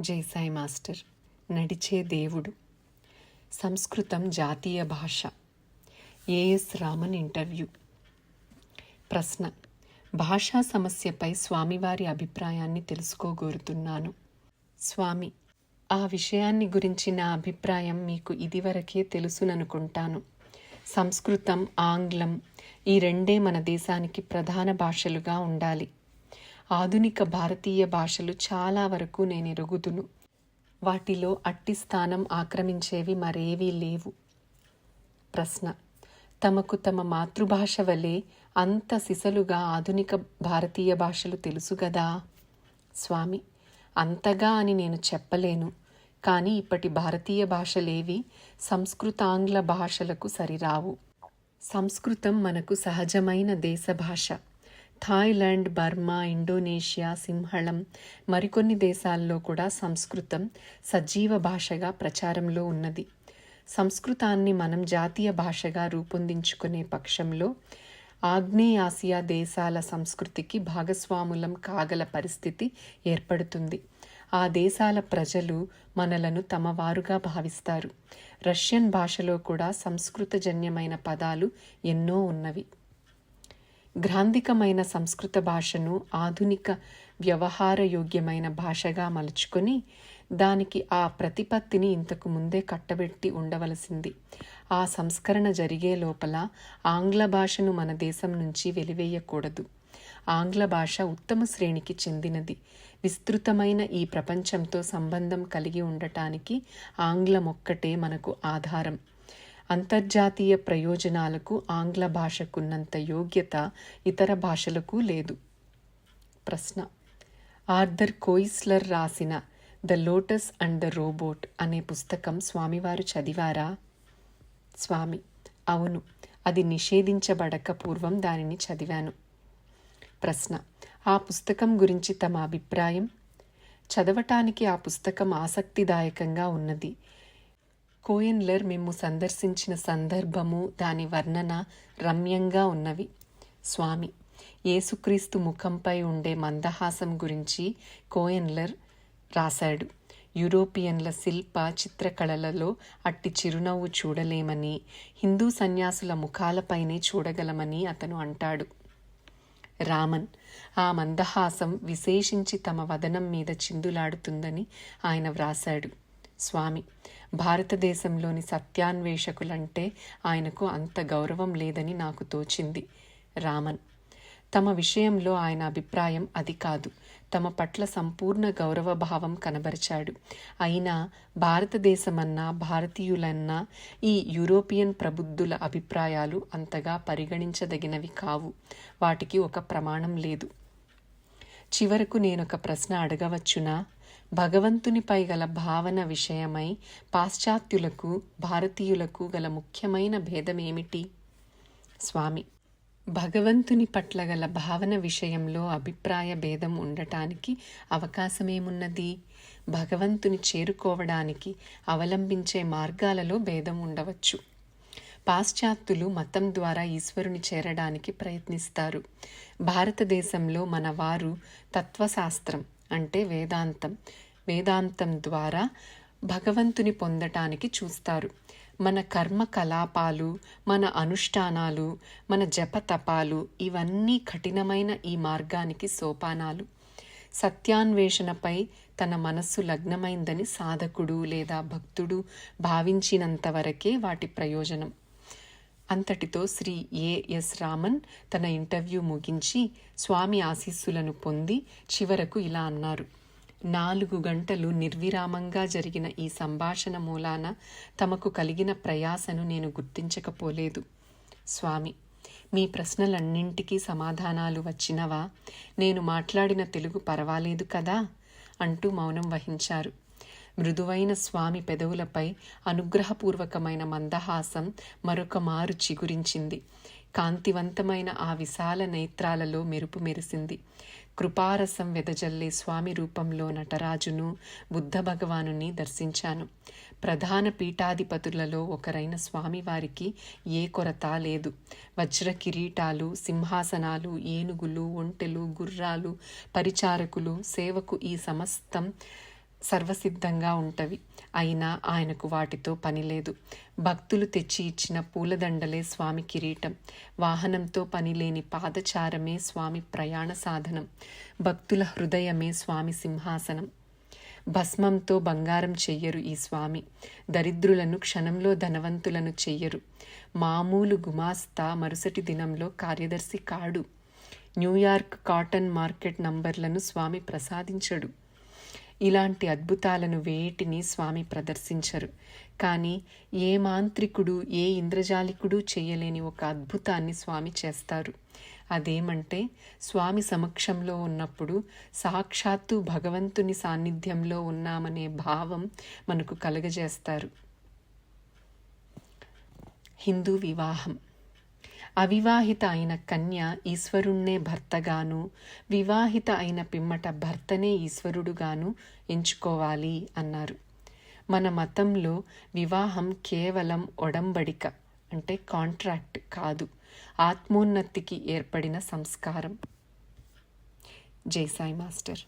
జైసాయి master నడిచే దేవుడు. సంస్కృతం జాతీయ భాష. A S Raman interview. ప్రశ్న భాషా సమస్యపై స్వామివారి అభిప్రాయాన్ని తెలుసుకోగోరుతున్నాను. స్వామి ఆ విషయాన్ని గురించి నా అభిప్రాయం మీకు ఇదివరకే తెలుసుననుకుంటాను. సంస్కృతం ఆంగ్లం ఈ రెండే మన దేశానికి ప్రధాన భాషలుగా ఉండాలి. ఆధునిక భారతీయ భాషలు చాలా వరకు నేను ఎరుగుదును. వాటిలో అట్టి స్థానం ఆక్రమించేవి మరేవీ లేవు. ప్రశ్న. తమకు తమ మాతృభాష వలె అంత సిసలుగా ఆధునిక భారతీయ భాషలు తెలుసు గదా? స్వామి అంతగా అని నేను చెప్పలేను. కానీ ఇప్పటి భారతీయ భాషలేవి సంస్కృతాంగ్ల భాషలకు సరిరావు. సంస్కృతం మనకు సహజమైన దేశ భాష. థాయిలాండ్ బర్మా ఇండోనేషియా సింహళం మరికొన్ని దేశాల్లో కూడా సంస్కృతం సజీవ భాషగా ప్రచారంలో ఉన్నది. సంస్కృతాన్ని మనం జాతీయ భాషగా రూపొందించుకునే పక్షంలో ఆగ్నేయాసియా దేశాల సంస్కృతికి భాగస్వాములం కాగల పరిస్థితి ఏర్పడుతుంది. ఆ దేశాల ప్రజలు మనలను తమ వారుగా భావిస్తారు. రష్యన్ భాషలో కూడా సంస్కృతజన్యమైన పదాలు ఎన్నో ఉన్నవి. గ్రాంధికమైన సంస్కృత భాషను ఆధునిక వ్యవహారయోగ్యమైన భాషగా మలుచుకొని దానికి ఆ ప్రతిపత్తిని ఇంతకు ముందే కట్టబెట్టి ఉండవలసింది. ఆ సంస్కరణ జరిగే లోపల ఆంగ్ల భాషను మన దేశం నుంచి వెలివేయకూడదు. ఆంగ్ల భాష ఉత్తమ శ్రేణికి చెందినది. విస్తృతమైన ఈ ప్రపంచంతో సంబంధం కలిగి ఉండటానికి ఆంగ్లం ఒక్కటే మనకు ఆధారం. అంతర్జాతీయ ప్రయోజనాలకు ఆంగ్ల భాషకున్నంత యోగ్యత ఇతర భాషలకు లేదు. ప్రశ్న. ఆర్థర్ కోయిస్లర్ రాసిన the lotus and the robot అనే పుస్తకం స్వామివారు చదివారా? స్వామి. అవును. అది నిషేధించబడక పూర్వం దానిని చదివాను. ప్రశ్న. ఆ పుస్తకం గురించి తమ అభిప్రాయం? చదవటానికి ఆ పుస్తకం ఆసక్తిదాయకంగా ఉన్నది. కోయన్లర్ మేము సందర్శించిన సందర్భము దాని వర్ణన రమ్యంగా ఉన్నవి. స్వామి యేసుక్రీస్తు ముఖంపై ఉండే మందహాసం గురించి కోయన్లర్ రాశాడు. యూరోపియన్ల శిల్ప చిత్రకళలలో అట్టి చిరునవ్వు చూడలేమని హిందూ సన్యాసుల ముఖాలపైనే చూడగలమని అతను అంటాడు. రామన్ ఆ మందహాసం విశేషించి తమ వదనం మీద చిందులాడుతుందని ఆయన వ్రాశాడు. స్వామి. భారతదేశంలోని సత్యాన్వేషకులంటే ఆయనకు అంత గౌరవం లేదని నాకు తోచింది రామన్. తమ విషయంలో ఆయన అభిప్రాయం అది కాదు. తమ పట్ల సంపూర్ణ గౌరవ భావం కనబరిచాడు. అయినా భారతదేశమన్నా భారతీయులన్నా ఈ యూరోపియన్ ప్రబుద్ధుల అభిప్రాయాలు అంతగా పరిగణించదగినవి కావు. వాటికి ఒక ప్రమాణం లేదు. చివరకు నేనొక ప్రశ్న అడగవచ్చునా? భగవంతునిపై గల భావన విషయమై పాశ్చాత్యులకు భారతీయులకు గల ముఖ్యమైన భేదమేమిటి? స్వామి భగవంతుని పట్ల గల భావన విషయంలో అభిప్రాయ భేదం ఉండటానికి అవకాశమేమున్నది? భగవంతుని చేరుకోవడానికి అవలంబించే మార్గాలలో భేదం ఉండవచ్చు. పాశ్చాత్యులు మతం ద్వారా ఈశ్వరుని చేరడానికి ప్రయత్నిస్తారు. భారతదేశంలో మన వారు తత్వశాస్త్రం అంటే వేదాంతం. వేదాంతం ద్వారా భగవంతుని పొందటానికి చూస్తారు. మన కర్మ కలాపాలు మన అనుష్ఠానాలు మన జపతపాలు ఇవన్నీ కఠినమైన ఈ మార్గానికి సోపానాలు. సత్యాన్వేషణపై తన మనస్సు లగ్నమైందని సాధకుడు లేదా భక్తుడు భావించినంతవరకే వాటి ప్రయోజనం. అంతటితో శ్రీ ఏఎస్ రామన్ తన ఇంటర్వ్యూ ముగించి స్వామి ఆశీస్సులను పొంది చివరకు ఇలా అన్నారు. నాలుగు గంటలు నిర్విరామంగా జరిగిన ఈ సంభాషణ మూలాన తమకు కలిగిన ప్రయాసను నేను గుర్తించకపోలేదు. స్వామి మీ ప్రశ్నలన్నింటికీ సమాధానాలు వచ్చినవా? నేను మాట్లాడిన తెలుగు పర్వాలేదు కదా? అంటూ మౌనం వహించారు. మృదువైన స్వామి పెదవులపై అనుగ్రహపూర్వకమైన మందహాసం మరొక మారు చిగురించింది. కాంతివంతమైన ఆ విశాల నేత్రాలలో మెరుపు మెరిసింది. కృపారసం వెదజల్లే స్వామి రూపంలో నటరాజును బుద్ధ భగవానుని దర్శించాను. ప్రధాన పీఠాధిపతులలో ఒకరైన స్వామివారికి ఏ కొరత లేదు. వజ్ర కిరీటాలు సింహాసనాలు ఏనుగులు ఒంటెలు గుర్రాలు పరిచారకులు సేవకు ఈ సమస్తం సర్వసిద్ధంగా ఉంటవి. అయినా ఆయనకు వాటితో పని లేదు. భక్తులు తెచ్చి ఇచ్చిన పూలదండలే స్వామి కిరీటం. వాహనంతో పనిలేని పాదచారమే స్వామి ప్రయాణ సాధనం. భక్తుల హృదయమే స్వామి సింహాసనం. భస్మంతో బంగారం చెయ్యరు ఈ స్వామి. దరిద్రులను క్షణంలో ధనవంతులను చెయ్యరు. మామూలు గుమాస్తా మరుసటి దినంలో కార్యదర్శి కాడు. న్యూయార్క్ కాటన్ మార్కెట్ నంబర్లను స్వామి ప్రసాదించడు. ఇలాంటి అద్భుతాలను వేటిని స్వామి ప్రదర్శించరు. కానీ ఏ మాంత్రికుడు ఏ ఇంద్రజాలికుడు చేయలేని ఒక అద్భుతాన్ని స్వామి చేస్తారు. అదేమంటే స్వామి సమక్షంలో ఉన్నప్పుడు సాక్షాత్తు భగవంతుని సాన్నిధ్యంలో ఉన్నామనే భావం మనకు కలుగజేస్తారు. హిందూ వివాహం. అవివాహిత అయిన కన్య ఈశ్వరుణ్ణే భర్తగాను వివాహిత అయిన పిమ్మట భర్తనే ఈశ్వరుడుగాను ఎంచుకోవాలి అన్నారు. మన మతంలో వివాహం కేవలం ఒడంబడిక అంటే కాంట్రాక్ట్ కాదు ఆత్మోన్నతికి ఏర్పడిన సంస్కారం. జై సాయి మాస్టర్.